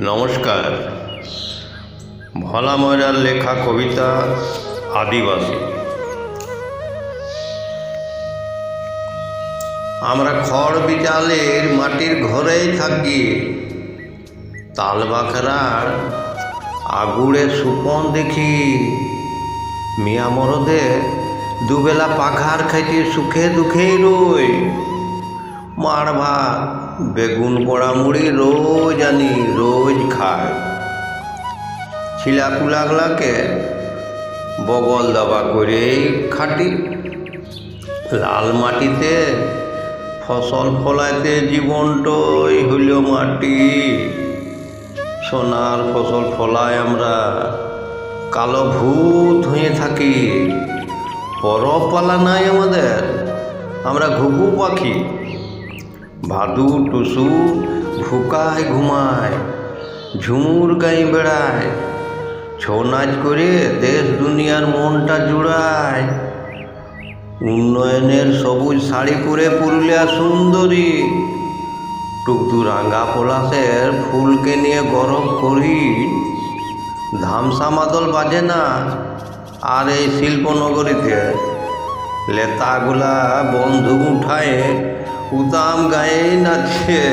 নমস্কার। ভোলা ময়রার লেখা কবিতা আদিবাসী। আমরা খড় বিচালের মাটির ঘরেই থাকি। তাল বাখরার আগুড়ে সুপন দেখি। মিয়া মরদে দুবেলা পাখার খাইতে সুখে দুঃখেই রই। মার ভাত বেগুন পোড়া মুড়ি রোজ আনি, রোজ খায়। ছিলাকুলাগুলাকে বগল দাবা করেই খাটি। লাল মাটিতে ফসল ফলাইতে জীবনটাই হইল মাটি। সোনার ফসল ফলায় আমরা কালো ভূত হয়ে থাকি। পরব পালা নাই আমাদের, আমরা ঘুঘু পাখি। ভাদু টুসু ভুকায় ঘুমায়, ঝুমুর গাই বেড়ায়, ছৌ নাচ করে দেশ দুনিয়ার মনটা জুড়ায়। উন্নয়নের সবুজ শাড়ি পরে পুরুলিয়া সুন্দরী, টুকটু রাঙ্গা পলাশের ফুলকে নিয়ে গরম করি। ধামসা মাদল বাজে না, আর এই শিল্পনগরীতে লেতাগুলা বন্ধু উঠায় উদাম গায়ে নাচে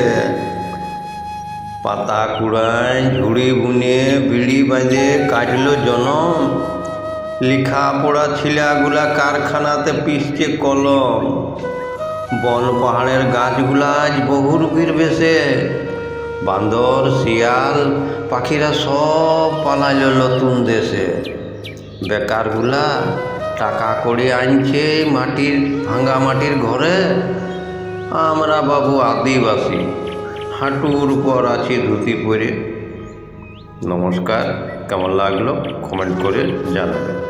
পাতা কুড়ায়, ঝুড়ি বুনে, বিড়ি বাঁধে, কাটল জনম। লিখা পড়া ছিলাগুলা কারখানাতে পিসছে কলম। বন পাহাড়ের গাছগুলা আজ বহু বহুরূপীর বেশে বান্দর, শিয়াল, পাখিরা সব পালাইল নতুন দেশে। বেকারগুলা টাকা করে আনছে মাটির, ভাঙা মাটির ঘরে। আমরা বাবু আদিবাসী। হাঁটুর উপর আছি ধুতি পরে। নমস্কার কেমন লাগল? কমেন্ট করে জানাবেন।